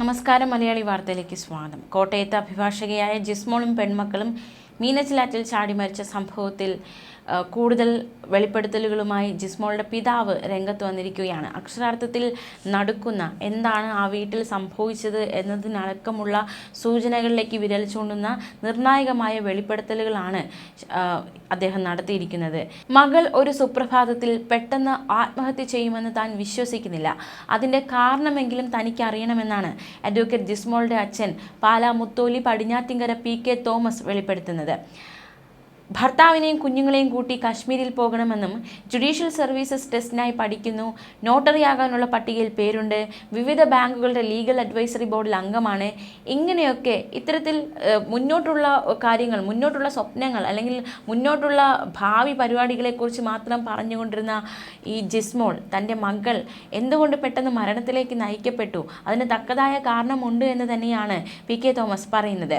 നമസ്കാരം മലയാളി വാർത്തയിലേക്ക് സ്വാഗതം. കോട്ടയത്ത് അഭിഭാഷകയായ ജിസ്മോളും പെൺമക്കളും മീനച്ചിലാറ്റിൽ ചാടി മരിച്ച സംഭവത്തിൽ കൂടുതൽ വെളിപ്പെടുത്തലുകളുമായി ജിസ്മോളുടെ പിതാവ് രംഗത്ത് വന്നിരിക്കുകയാണ്. അക്ഷരാർത്ഥത്തിൽ നടക്കുന്ന എന്താണ് ആ വീട്ടിൽ സംഭവിച്ചത് എന്നതിനടക്കമുള്ള സൂചനകളിലേക്ക് വിരൽ ചൂണ്ടുന്ന നിർണായകമായ വെളിപ്പെടുത്തലുകളാണ് അദ്ദേഹം നടത്തിയിരിക്കുന്നത്. മകൾ ഒരു സുപ്രഭാതത്തിൽ പെട്ടെന്ന് ആത്മഹത്യ ചെയ്യുമെന്ന് താൻ വിശ്വസിക്കുന്നില്ല. അതിന്റെ കാരണമെങ്കിലും തനിക്ക് അറിയണമെന്നാണ് അഡ്വക്കേറ്റ് ജിസ്മോളുടെ അച്ഛൻ Pala Mutholi Padinjattinkara P K Thomas വെളിപ്പെടുത്തുന്നത്. ഭർത്താവിനെയും കുഞ്ഞുങ്ങളെയും കൂട്ടി കാശ്മീരിൽ പോകണമെന്നും ജുഡീഷ്യൽ സർവീസസ് ടെസ്റ്റിനായി പഠിക്കുന്നു. നോട്ടറിയാകാനുള്ള പട്ടികയിൽ പേരുണ്ട്. വിവിധ ബാങ്കുകളുടെ ലീഗൽ അഡ്വൈസറി ബോർഡിൽ അംഗമാണ്. ഇങ്ങനെയൊക്കെ ഇത്തരത്തിൽ മുന്നോട്ടുള്ള കാര്യങ്ങൾ മുന്നോട്ടുള്ള സ്വപ്നങ്ങൾ അല്ലെങ്കിൽ മുന്നോട്ടുള്ള ഭാവി പരിപാടികളെക്കുറിച്ച് മാത്രം പറഞ്ഞുകൊണ്ടിരുന്ന ഈ ജിസ്മോൾ തന്റെ മകൾ എന്തുകൊണ്ട് പെട്ടെന്ന് മരണത്തിലേക്ക് നയിക്കപ്പെട്ടു? അതിന് തക്കതായ കാരണമുണ്ട് എന്ന് തന്നെയാണ് പി കെ തോമസ് പറയുന്നത്.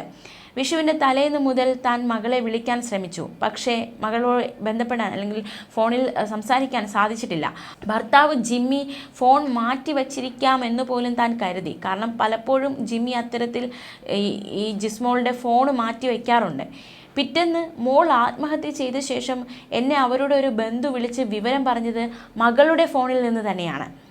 വിഷുവിന്റെ തലേന്ന് മുതൽ താൻ മകളെ വിളിക്കാൻ ശ്രമിച്ചു. പക്ഷേ മകളോട് ബന്ധപ്പെടാൻ അല്ലെങ്കിൽ ഫോണിൽ സംസാരിക്കാൻ സാധിച്ചിട്ടില്ല. ഭർത്താവ് ജിമ്മി ഫോൺ മാറ്റി വച്ചിരിക്കാം എന്ന് പോലും താൻ കരുതി. കാരണം പലപ്പോഴും ജിമ്മി അത്തരത്തിൽ ഈ ജിസ്മോളുടെ ഫോൺ മാറ്റി വയ്ക്കാറുണ്ട്. പിറ്റേന്ന് മോൾ ആത്മഹത്യ ചെയ്ത ശേഷം എന്നെ അവരുടെ ഒരു ബന്ധു വിളിച്ച് വിവരം പറഞ്ഞത് മകളുടെ ഫോണിൽ നിന്ന് തന്നെയാണ്.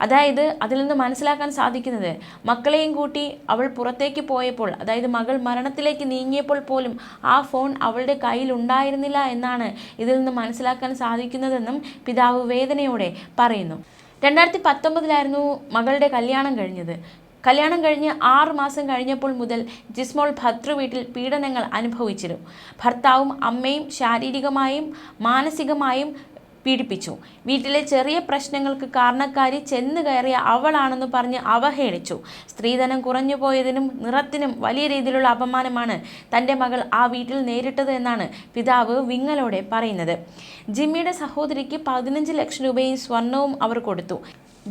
അതായത് അതിൽ നിന്ന് മനസ്സിലാക്കാൻ സാധിക്കുന്നത് മക്കളെയും കൂട്ടി അവൾ പുറത്തേക്ക് പോയപ്പോൾ അതായത് മകൾ മരണത്തിലേക്ക് നീങ്ങിയപ്പോൾ പോലും ആ ഫോൺ അവളുടെ കയ്യിൽ ഉണ്ടായിരുന്നില്ല എന്നാണ് ഇതിൽ നിന്ന് മനസ്സിലാക്കാൻ സാധിക്കുന്നതെന്നും പിതാവ് വേദനയോടെ പറയുന്നു. രണ്ടായിരത്തി പത്തൊമ്പതിലായിരുന്നു മകളുടെ കല്യാണം കഴിഞ്ഞത്. കല്യാണം കഴിഞ്ഞ് ആറ് മാസം കഴിഞ്ഞപ്പോൾ മുതൽ ജിസ്മോൾ ഭർത്തൃ വീട്ടിൽ പീഡനങ്ങൾ അനുഭവിച്ചിരുന്നു. ഭർത്താവും അമ്മയും ശാരീരികമായും മാനസികമായും പീഡിപ്പിച്ചു. വീട്ടിലെ ചെറിയ പ്രശ്നങ്ങൾക്ക് കാരണക്കാരി ചെന്ന് കയറിയ അവളാണെന്ന് പറഞ്ഞ് അവഹേളിച്ചു. സ്ത്രീധനം കുറഞ്ഞു പോയതിനും നിറത്തിനും വലിയ രീതിയിലുള്ള അപമാനമാണ് തന്റെ മകൾ ആ വീട്ടിൽ നേരിട്ടത് എന്നാണ് പിതാവ് വിങ്ങലോടെ പറയുന്നത്. ജിമ്മിയുടെ സഹോദരിക്ക് പതിനഞ്ച് ലക്ഷം രൂപയും സ്വർണവും അവർ കൊടുത്തു.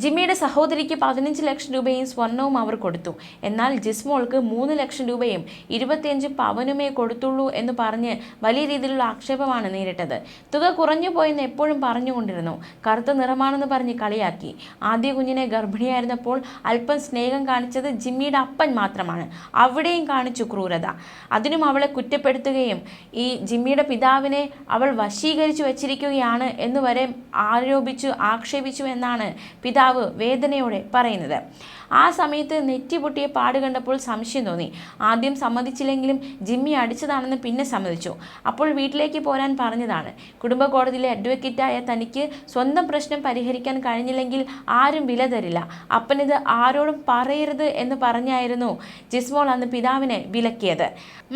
ജിമ്മിയുടെ സഹോദരിക്ക് പതിനഞ്ച് ലക്ഷം രൂപയും സ്വർണവും അവർ കൊടുത്തു. എന്നാൽ ജിസ്മോൾക്ക് മൂന്ന് ലക്ഷം രൂപയും ഇരുപത്തിയഞ്ച് പവനുമേ കൊടുത്തുള്ളൂ എന്ന് പറഞ്ഞ് വലിയ രീതിയിലുള്ള ആക്ഷേപമാണ് നേരിട്ടത്. തുക കുറഞ്ഞു പോയെന്ന് എപ്പോഴും പറഞ്ഞുകൊണ്ടിരുന്നു. കറുത്ത നിറമാണെന്ന് പറഞ്ഞ് കളിയാക്കി. ആദ്യ കുഞ്ഞിനെ ഗർഭിണിയായിരുന്നപ്പോൾ അല്പം സ്നേഹം കാണിച്ചത് ജിമ്മിയുടെ അപ്പൻ മാത്രമാണ്. അവിടെയും കാണിച്ചു ക്രൂരത. അതിനും അവളെ കുറ്റപ്പെടുത്തുകയും ഈ ജിമ്മിയുടെ പിതാവിനെ അവൾ വശീകരിച്ചു വച്ചിരിക്കുകയാണ് എന്ന് വരെ ആരോപിച്ചു ആക്ഷേപിച്ചു എന്നാണ് പിതാവ് വേദനയോടെ പറയുന്നത്. ആ സമയത്ത് നെറ്റി പൊട്ടിയ പാട് കണ്ടപ്പോൾ സംശയം തോന്നി. ആദ്യം സമ്മതിച്ചില്ലെങ്കിലും ജിമ്മി അടിച്ചതാണെന്ന് പിന്നെ സമ്മതിച്ചു. അപ്പോൾ വീട്ടിലേക്ക് പോരാൻ പറഞ്ഞതാണ്. കുടുംബ കോടതിയിലെ അഡ്വക്കേറ്റായ തനിക്ക് സ്വന്തം പ്രശ്നം പരിഹരിക്കാൻ കഴിഞ്ഞില്ലെങ്കിൽ ആരും വില തരില്ല. അപ്പനിത് ആരോടും പറയരുത് എന്ന് പറഞ്ഞായിരുന്നു ജിസ്മോൾ അന്ന് പിതാവിനെ വിലക്കിയത്.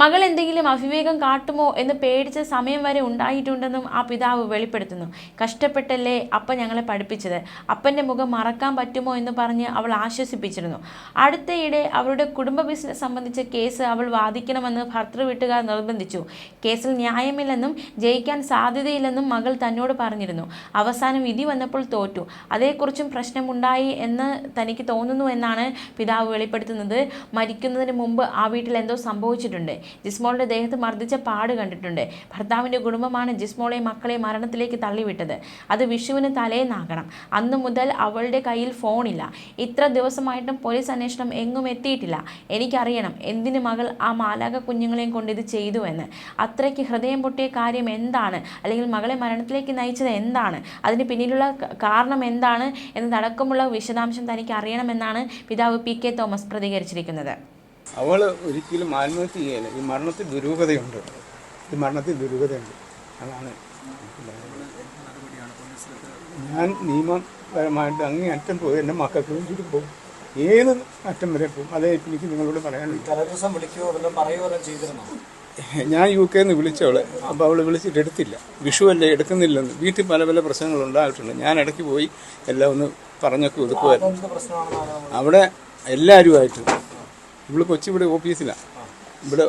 മകൾ എന്തെങ്കിലും അവിവേകം കാട്ടുമോ എന്ന് പേടിച്ച സമയം വരെ ഉണ്ടായിട്ടുണ്ടെന്നും ആ പിതാവ് വെളിപ്പെടുത്തുന്നു. കഷ്ടപ്പെട്ടല്ലേ അപ്പ ഞങ്ങളെ പഠിപ്പിച്ചത്? അപ്പന്റെ മുഖം മറക്കാൻ പറ്റുമോ എന്ന് പറഞ്ഞ് അവൾ ആശ്വസിപ്പിച്ചിരുന്നു അടുത്തയിടെ അവരുടെ കുടുംബ ബിസിനസ് സംബന്ധിച്ച കേസ് അവൾ വാദിക്കണമെന്ന് ഭർത്തൃ വീട്ടുകാർ നിർബന്ധിച്ചു. കേസിൽ ന്യായമില്ലെന്നും ജയിക്കാൻ സാധ്യതയില്ലെന്നും മകൾ തന്നോട് പറഞ്ഞിരുന്നു. അവസാനം വിധി വന്നപ്പോൾ തോറ്റു. അതേക്കുറിച്ചും പ്രശ്നമുണ്ടായി എന്ന് തനിക്ക് തോന്നുന്നു എന്നാണ് പിതാവ് വെളിപ്പെടുത്തുന്നത്. മരിക്കുന്നതിന് മുമ്പ് ആ വീട്ടിൽ എന്തോ സംഭവിച്ചിട്ടുണ്ട്. ജിസ്മോളുടെ ദേഹത്ത് മർദ്ദിച്ച പാട് കണ്ടിട്ടുണ്ട്. ഭർത്താവിന്റെ കുടുംബമാണ് ജിസ്മോളെ മക്കളെ മരണത്തിലേക്ക് തള്ളിവിട്ടത്. അത് വിഷുവിന് തലേന്നാകണം. അന്നു മുതൽ അവളുടെ കയ്യിൽ ഫോണില്ല. ഇത്ര ദിവസമായിട്ടും പോലീസ് അന്വേഷണം എങ്ങും എത്തിയിട്ടില്ല. എനിക്കറിയണം എന്തിന് മകൾ ആ മാലാക കുഞ്ഞുങ്ങളെയും കൊണ്ട് ഇത് ചെയ്തു എന്ന്. അത്രയ്ക്ക് ഹൃദയം പൊട്ടിയ കാര്യം എന്താണ്? അല്ലെങ്കിൽ മകളെ മരണത്തിലേക്ക് നയിച്ചത് എന്താണ്? അതിന് പിന്നിലുള്ള കാരണം എന്താണ്? എന്നതടക്കമുള്ള വിശദാംശം തനിക്ക് അറിയണമെന്നാണ് പിതാവ് പി കെ തോമസ് പ്രതികരിച്ചിരിക്കുന്നത്. അവൾ ഒരിക്കലും ആത്മഹത്യ ചെയ്യല ഈ മരണത്തിൽ ദുരൂഹതയുണ്ട്. ഈ മരണത്തിൽ ദുരൂഹതയുണ്ട്. അതാണ് ഞാൻ നിയമപരമായിട്ട് അങ്ങേ അറ്റം പോയി എന്റെ മക്കൾക്ക് വേണ്ടിയിട്ട് പോകും. ഏത് അറ്റം വരെ പോകും? അതേ എനിക്ക് നിങ്ങളോട് പറയാനുണ്ട്. തലേദിവസം വിളിക്കുകയോ വല്ലതും പറയുകയോ വല്ലതും ചെയ്തിരുന്നോ? ഞാൻ യു കെയിൽ നിന്ന് വിളിച്ചവളെ. അപ്പോൾ അവൾ വിളിച്ചിട്ട് എടുത്തില്ല. വിഷുവല്ലേ എടുക്കുന്നില്ലെന്ന്. വീട്ടിൽ പല പല പ്രശ്നങ്ങൾ ഉണ്ടായിട്ടുണ്ട്. ഞാൻ ഇടയ്ക്ക് പോയി എല്ലാം ഒന്ന് പറഞ്ഞൊക്കെ ഒതുക്കുമായിരുന്നു അവിടെ എല്ലാവരുമായിട്ട്. ഇവൾ കൊച്ചി ഇവിടെ ഓഫീസിലാണ് ഇവിടെ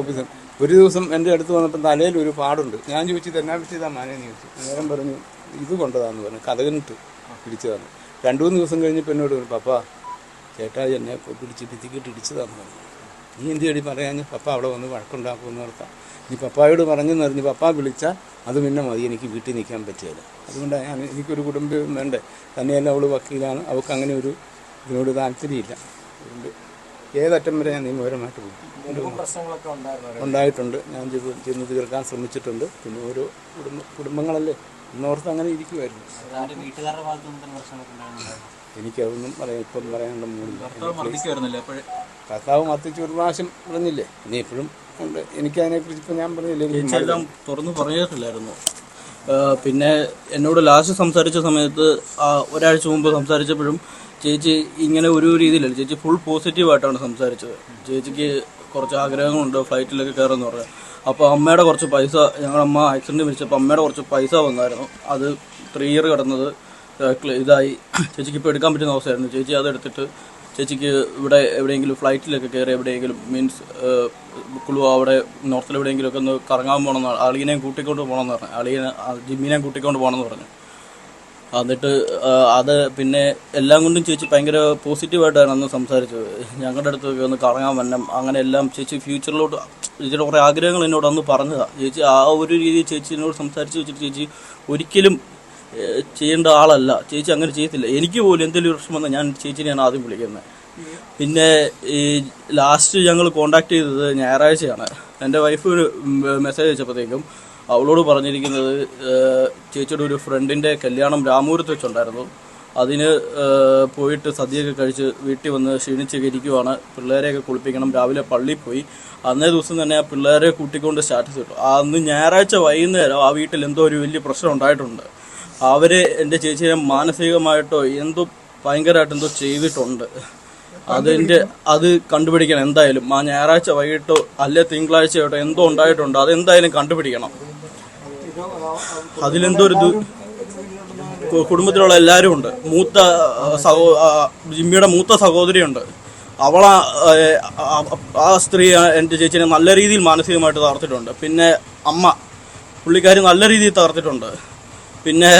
ഓഫീസിൽ ഒരു ദിവസം എന്റെ അടുത്ത് വന്നപ്പോൾ തലയിൽ ഒരു പാടുണ്ട്. ഞാൻ ചോദിച്ചു എന്നാ മാനേ? മാനേന്ന് ചോദിച്ചു. അന്നേരം പറഞ്ഞു ഇത് കൊണ്ടതാന്ന് പറഞ്ഞു. കഥകനിട്ട് പിടിച്ചതാണ് രണ്ടു മൂന്ന് ദിവസം കഴിഞ്ഞപ്പോൾ എന്നോട് പറഞ്ഞു പപ്പ ചേട്ടാ എന്നെ പിടിച്ച് ഭിത്തിക്കിട്ട് ഇടിച്ച് തന്നു. നീ എന്ത് ചെടി പറയാഞ്ഞ് പപ്പ അവിടെ വന്ന് വഴക്കുണ്ടാക്കുമെന്ന് ഓർത്താം. നീ പപ്പായോട് പറഞ്ഞെന്ന് അറിഞ്ഞ് പപ്പ വിളിച്ചാൽ അത് പിന്നെ മതി എനിക്ക് വീട്ടിൽ നിൽക്കാൻ പറ്റില്ല. അതുകൊണ്ട് ഞാൻ എനിക്കൊരു കുടുംബം വേണ്ടേ? തന്നെയല്ല അവൾ വക്കീലാണ്. അവൾക്ക് അങ്ങനെ ഒരു ഇതിനോട് താല്പര്യമില്ല. അതുകൊണ്ട് ഏതറ്റം വരെ ഞാൻ നിയമപരമായിട്ട് പോകും ഉണ്ടായിട്ടുണ്ട്. ഞാൻ ചെന്ന് ചെന്ന് തീർക്കാൻ ശ്രമിച്ചിട്ടുണ്ട്. പിന്നെ ഓരോ കുടുംബ കുടുംബങ്ങളല്ലേ? ഇന്നോർത്ത് അങ്ങനെ ഇരിക്കുമായിരുന്നു എനിക്കതൊന്നും പറയാം ഇപ്പം പറയാനുള്ള മൂടില്ല കർത്താവ് മർദ്ദിച്ച് ഒരു പ്രാവശ്യം പറഞ്ഞില്ലേ? ഇനി ഇപ്പോഴും ഉണ്ട്. എനിക്കതിനെക്കുറിച്ച് ഇപ്പം ഞാൻ പറഞ്ഞില്ലേ? എല്ലാം തുറന്നു പറഞ്ഞിട്ടില്ലായിരുന്നു പിന്നെ എന്നോട് ലാസ്റ്റ് സംസാരിച്ച സമയത്ത് ആ, ഒരാഴ്ച മുമ്പ് സംസാരിച്ചപ്പോഴും ചേച്ചി ഇങ്ങനെ ഒരു രീതിയിലല്ല ചേച്ചി ഫുൾ പോസിറ്റീവായിട്ടാണ് സംസാരിച്ചത്. ചേച്ചിക്ക് കുറച്ച് ആഗ്രഹങ്ങളുണ്ട് ഫ്ലൈറ്റിലൊക്കെ കയറുമെന്ന് പറയാം അപ്പോൾ അമ്മയുടെ കുറച്ച് പൈസ ഞങ്ങളുടെ അമ്മ ആക്സിഡന്റ് മരിച്ചപ്പോൾ അമ്മയുടെ കുറച്ച് പൈസ വന്നായിരുന്നു. അത് ത്രീ ഇയർ കിടന്നത്. ഇതായി. ചേച്ചിക്ക് ഇപ്പോൾ എടുക്കാൻ പറ്റുന്ന അവസ്ഥയായിരുന്നു. ചേച്ചി അതെടുത്തിട്ട് ചേച്ചിക്ക് ഇവിടെ എവിടെയെങ്കിലും ഫ്ലൈറ്റിലൊക്കെ കയറി എവിടെയെങ്കിലും മീൻസ് കുളു അവിടെ നോർത്തിൽ എവിടെയെങ്കിലുമൊക്കെ ഒന്ന് കറങ്ങാൻ പോകണം പോകണമെന്ന് അളിയനെയും കൂട്ടിക്കൊണ്ട് പോകണമെന്ന് പറഞ്ഞു. അളിയനെ ജിമ്മിനെയും കൂട്ടിക്കൊണ്ട് പോകണമെന്ന് പറഞ്ഞു. എന്നിട്ട് അത് പിന്നെ എല്ലാം കൊണ്ടും ചേച്ചി ഭയങ്കര പോസിറ്റീവായിട്ടാണ് അന്ന് സംസാരിച്ചത്. ഞങ്ങളുടെ അടുത്തൊക്കെ ഒന്ന് കറങ്ങാൻ വന്നം അങ്ങനെ എല്ലാം ചേച്ചി ഫ്യൂച്ചറിലോട്ട് ചേച്ചിയുടെ കുറേ ആഗ്രഹങ്ങൾ എന്നോട് അന്ന് പറഞ്ഞതാണ് ചേച്ചി ആ ഒരു രീതിയിൽ ചേച്ചി എന്നോട് സംസാരിച്ച് വെച്ചിട്ട് ചേച്ചി ഒരിക്കലും ചെയ്യേണ്ട ആളല്ല. ചേച്ചി അങ്ങനെ ചെയ്യത്തില്ല. എനിക്ക് പോലും എന്തെങ്കിലും പ്രശ്നം വന്നാൽ ഞാൻ ചേച്ചിനെയാണ് ആദ്യം വിളിക്കുന്നത്. പിന്നെ ഈ ലാസ്റ്റ് ഞങ്ങൾ കോണ്ടാക്ട് ചെയ്തത് ഞായറാഴ്ചയാണ്. എന്റെ വൈഫ് ഒരു മെസ്സേജ് അയച്ചപ്പോഴത്തേക്കും അവളോട് പറഞ്ഞിരിക്കുന്നത് ചേച്ചിയുടെ ഒരു ഫ്രണ്ടിന്റെ കല്യാണം രാമൂരത്ത് വെച്ചുണ്ടായിരുന്നു. അതിന് പോയിട്ട് സദ്യയൊക്കെ കഴിച്ച് വീട്ടിൽ വന്ന് ക്ഷീണിച്ചൊക്കെ ഇരിക്കുവാണ്. പിള്ളേരെയൊക്കെ കുളിപ്പിക്കണം. രാവിലെ പള്ളിയിൽ പോയി. അന്നേ ദിവസം തന്നെ ആ പിള്ളേരെ കൂട്ടിക്കൊണ്ട് സ്റ്റാറ്റസ് കിട്ടും അന്ന് ഞായറാഴ്ച വൈകുന്നേരം ആ വീട്ടിൽ എന്തോ ഒരു വലിയ പ്രശ്നം ഉണ്ടായിട്ടുണ്ട്. അവർ എന്റെ ചേച്ചിയെ മാനസികമായിട്ടോ എന്തോ ഭയങ്കരമായിട്ട് എന്തോ ചെയ്തിട്ടുണ്ട്. അതിന്റെ അത് കണ്ടുപിടിക്കണം. എന്തായാലും ആ ഞായറാഴ്ച വൈകിട്ടോ അല്ലെ തിങ്കളാഴ്ചയോട്ടോ എന്തോ ഉണ്ടായിട്ടുണ്ട്. അത് എന്തായാലും കണ്ടുപിടിക്കണം. അതിലെന്തോ ഒരു കുടുംബത്തിലുള്ള എല്ലാവരും ഉണ്ട്. മൂത്ത സഹോ ജിമ്മിയുടെ മൂത്ത സഹോദരിയുണ്ട്. അവളാ ആ, സ്ത്രീ എന്റെ ചേച്ചിനെ നല്ല രീതിയിൽ മാനസികമായിട്ട് തകർത്തിട്ടുണ്ട്. പിന്നെ അമ്മ പുള്ളിക്കാരി നല്ല രീതിയിൽ തകർത്തിട്ടുണ്ട്. പിന്നെ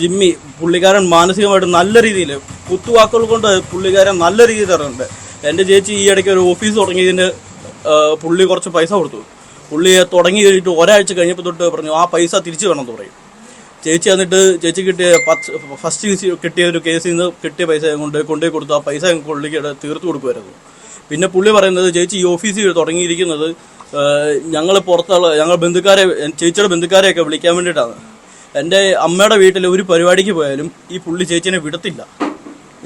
ജിമ്മി പുള്ളിക്കാരൻ മാനസികമായിട്ട് നല്ല രീതിയിൽ കുത്തുവാക്കുകൾ കൊണ്ട് പുള്ളിക്കാരൻ നല്ല രീതിയിൽ തരുന്നുണ്ട് എന്റെ ചേച്ചി ഈ ഇടയ്ക്ക് ഒരു ഓഫീസ് തുടങ്ങിയതിന് പുള്ളി കുറച്ച് പൈസ കൊടുത്തു. പുള്ളി തുടങ്ങി കഴിഞ്ഞിട്ട് ഒരാഴ്ച കഴിഞ്ഞപ്പോൾ തൊട്ട് പറഞ്ഞു ആ പൈസ തിരിച്ചു വേണം എന്ന് പറയും. ചേച്ചി എന്നിട്ട് ചേച്ചി കിട്ടിയ പത്ത് ഫസ്റ്റ് കിട്ടിയ ഒരു കേസിൽ നിന്ന് കിട്ടിയ പൈസ കൊണ്ട് കൊണ്ടുപോയി കൊടുത്തു. ആ പൈസ പുള്ളിക്ക് തീർത്ത് കൊടുക്കുമായിരുന്നു. പിന്നെ പുള്ളി പറയുന്നത് ചേച്ചി ഈ ഓഫീസിൽ തുടങ്ങിയിരിക്കുന്നത് ഞങ്ങൾ പുറത്തുള്ള ഞങ്ങൾ ബന്ധുക്കാരെ ചേച്ചിയുടെ ബന്ധുക്കാരെയൊക്കെ വിളിക്കാൻ വേണ്ടിയിട്ടാണ്. എന്റെ അമ്മയുടെ വീട്ടിൽ ഒരു പരിപാടിക്ക് പോയാലും ഈ പുള്ളി ചേച്ചിനെ വിടത്തില്ല.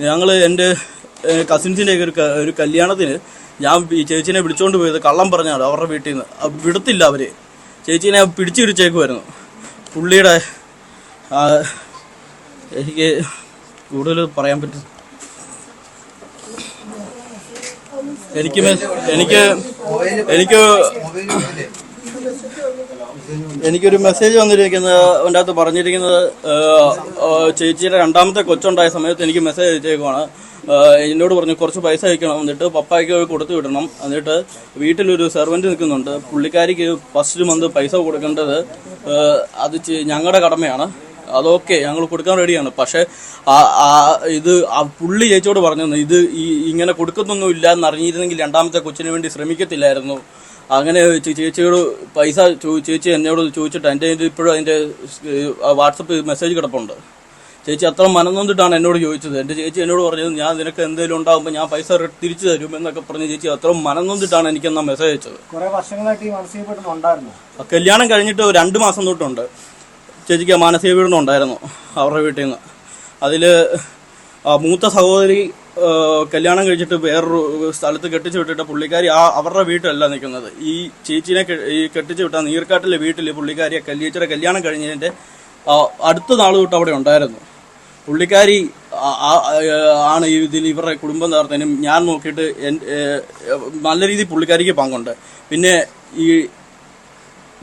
ഞങ്ങൾ എന്റെ കസിൻസിന്റെ ഒരു ഒരു കല്യാണത്തിന് ഞാൻ ഈ ചേച്ചിനെ വിളിച്ചോണ്ട് പോയത് കള്ളം പറഞ്ഞാണ്. അവരുടെ വീട്ടിൽ നിന്ന്. വിടത്തില്ല അവർ. ചേച്ചീനെ പിടിച്ചു പിടിച്ചേക്കുമായിരുന്നു പുള്ളിയുടെ എനിക്ക് കൂടുതൽ പറയാൻ പറ്റും. എനിക്ക് എനിക്ക് എനിക്ക് എനിക്കൊരു മെസ്സേജ് വന്നിരിക്കുന്നത് അതിന്റെ അകത്ത് പറഞ്ഞിരിക്കുന്നത് ചേച്ചിയുടെ രണ്ടാമത്തെ കൊച്ചുണ്ടായ സമയത്ത് എനിക്ക് മെസ്സേജ് അയച്ചേക്കുവാണ്. എന്നോട് പറഞ്ഞു കുറച്ച് പൈസ അയക്കണം. എന്നിട്ട് പപ്പായ്ക്ക് കൊടുത്തു വിടണം. എന്നിട്ട് വീട്ടിലൊരു സെർവന്റ് നിൽക്കുന്നുണ്ട്. പുള്ളിക്കാരിക്ക് ഫസ്റ്റ് മന്ത് പൈസ കൊടുക്കേണ്ടത് അത് ഞങ്ങളുടെ കടമയാണ്. അതൊക്കെ ഞങ്ങൾ കൊടുക്കാൻ റെഡിയാണ് പക്ഷെ ഇത് പുള്ളി ചേച്ചിയോട് പറഞ്ഞു ഇത് ഈ ഇങ്ങനെ കൊടുക്കുന്നൊന്നും ഇല്ല എന്നറിഞ്ഞിരുന്നെങ്കിൽ രണ്ടാമത്തെ കൊച്ചിന് വേണ്ടി ശ്രമിക്കത്തില്ലായിരുന്നു. അങ്ങനെ ചേച്ചിയോട് പൈസ ചേച്ചി എന്നോട് ചോദിച്ചിട്ട് എന്റെ ഇപ്പോഴും അതിന്റെ വാട്സപ്പ് മെസ്സേജ് കിടപ്പുണ്ട്. ചേച്ചി അത്ര മനംനൊന്നിട്ടാണ് എന്നോട് ചോദിച്ചത്. എന്റെ ചേച്ചി എന്നോട് പറഞ്ഞത് ഞാൻ നിനക്ക് എന്തെങ്കിലും ഉണ്ടാകുമ്പോൾ ഞാൻ പൈസ തിരിച്ചു തരും എന്നൊക്കെ പറഞ്ഞ് ചേച്ചി അത്ര മനംനൊന്നിട്ടാണ് എനിക്കെന്നാ മെസ്സേജ് അയച്ചത്. കല്യാണം കഴിഞ്ഞിട്ട് രണ്ട് മാസം തൊട്ടുണ്ട്. ചേച്ചിക്ക് മാനസിക പീഡനം ഉണ്ടായിരുന്നു അവരുടെ വീട്ടിൽ നിന്ന്. അതിൽ മൂത്ത സഹോദരി കല്യാണം കഴിച്ചിട്ട് വേറൊരു സ്ഥലത്ത് കെട്ടിച്ചു വിട്ടിട്ട് പുള്ളിക്കാരി ആ അവരുടെ വീട്ടിലല്ല നിൽക്കുന്നത്. ഈ ചേച്ചിനെ ഈ കെട്ടിച്ചു വിട്ട നീർക്കാട്ടിലെ വീട്ടിൽ പുള്ളിക്കാരിയെ കല്യേച്ചിയുടെ കല്യാണം കഴിഞ്ഞതിന്റെ അടുത്ത നാൾ തൊട്ട് അവിടെ ഉണ്ടായിരുന്നു. പുള്ളിക്കാരി ആണ് ഈ ഇതിൽ ഇവരുടെ കുടുംബം തകർത്തതിനും ഞാൻ നോക്കിയിട്ട് നല്ല രീതിയിൽ പുള്ളിക്കാരിക്ക് പങ്കുണ്ട്. പിന്നെ ഈ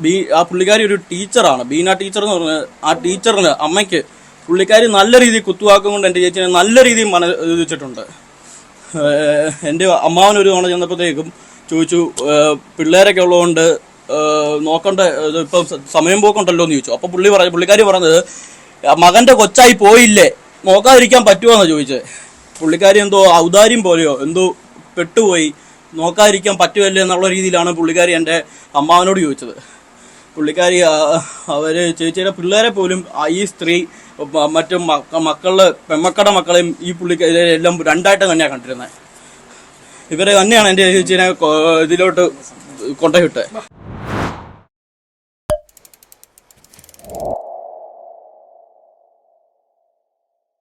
ബീ ആ പുള്ളിക്കാരി ഒരു ടീച്ചറാണ്. ബീന ടീച്ചർ എന്ന് പറഞ്ഞ ആ ടീച്ചറിന് അമ്മയ്ക്ക് പുള്ളിക്കാരി നല്ല രീതിയിൽ കുത്തുവാക്കും കൊണ്ട് എന്റെ ചേച്ചിനെ നല്ല രീതിയിൽ മന ഇതിച്ചിട്ടുണ്ട് എന്റെ അമ്മാവൻ ഒരു തവണ ചെന്നപ്പോഴത്തേക്കും ചോദിച്ചു പിള്ളേരൊക്കെ ഉള്ളതുകൊണ്ട് നോക്കണ്ട ഇപ്പം സമയം പോക്കുണ്ടല്ലോ എന്ന് ചോദിച്ചു. അപ്പോൾ പുള്ളി പറഞ്ഞു പുള്ളിക്കാരി പറഞ്ഞത് മകന്റെ കൊച്ചായി പോയില്ലേ? നോക്കാതിരിക്കാൻ പറ്റുമോ എന്നാണ് ചോദിച്ചത് പുള്ളിക്കാരി എന്തോ ഔദാര്യം പോലെയോ എന്തോ പെട്ടുപോയി. നോക്കാതിരിക്കാൻ പറ്റുമല്ലേ എന്നുള്ള രീതിയിലാണ് പുള്ളിക്കാരി എന്റെ അമ്മാവനോട് ചോദിച്ചത്. പുള്ളിക്കാരി അവർ ചേച്ചിയുടെ പിള്ളേരെ പോലും ഈ സ്ത്രീ മറ്റു മക്ക- മക്കളുടെ പെമ്മക്കടെ മക്കളെയും ഈ പുള്ളിക്കാരി എല്ലാം രണ്ടായിട്ട് തന്നെയാണ് കണ്ടിരുന്നത് ഇവരെ തന്നെയാണ് എന്റെ ചേച്ചീനെ ഇതിലോട്ട് കൊണ്ടുപോയി വിട്ടത്